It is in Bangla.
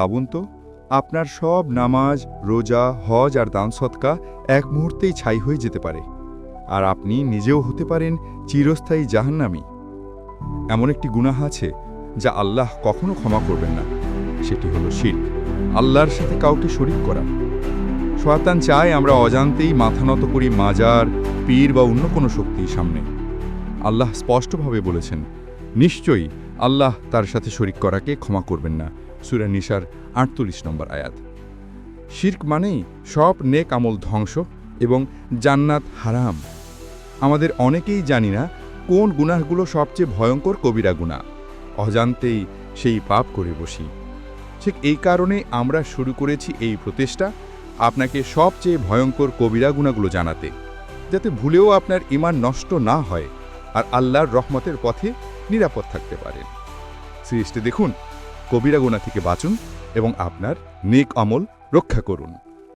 ভাবুন তো, আপনার সব নামাজ, রোজা, হজ আর দান সৎকা এক মুহূর্তেই ছাই হয়ে যেতে পারে। আর আপনি নিজেও হতে পারেন চিরস্থায়ী জাহান্নামী। এমন একটি গুনাহ আছে যা আল্লাহ কখনো ক্ষমা করবেন না। সেটি হলো শির্ক আল্লাহর সাথে কাউকে শরিক করা। শয়তান চায় আমরা অজান্তেই মাথা নত করি মাজার, পীর বা অন্য কোনো শক্তির সামনে। আল্লাহ স্পষ্টভাবে বলেছেন, নিশ্চয়ই আল্লাহ তার সাথে শরিক করাকে ক্ষমা করবেন না। সুরা নিসার আটচল্লিশ নম্বর আয়াত। শির্ক মানেই সব নেক আমল ধ্বংস এবং জান্নাত হারাম। আমাদের অনেকেই জানি না কোন গুনাহগুলো সবচেয়ে ভয়ঙ্কর কবিরা গুণা অজান্তেই সেই পাপ করে বসি। ঠিক এই কারণে আমরা শুরু করেছি এই প্রচেষ্টা আপনাকে সবচেয়ে ভয়ঙ্কর কবিরা গুণাগুলো জানাতে, যাতে ভুলেও আপনার ইমান নষ্ট না হয় আর আল্লাহর রহমতের পথে নিরাপদ থাকতে পারেন। সৃষ্টি দেখুন কবিরা গুণা থেকে বাঁচুন এবং আপনার নেক আমল রক্ষা করুন।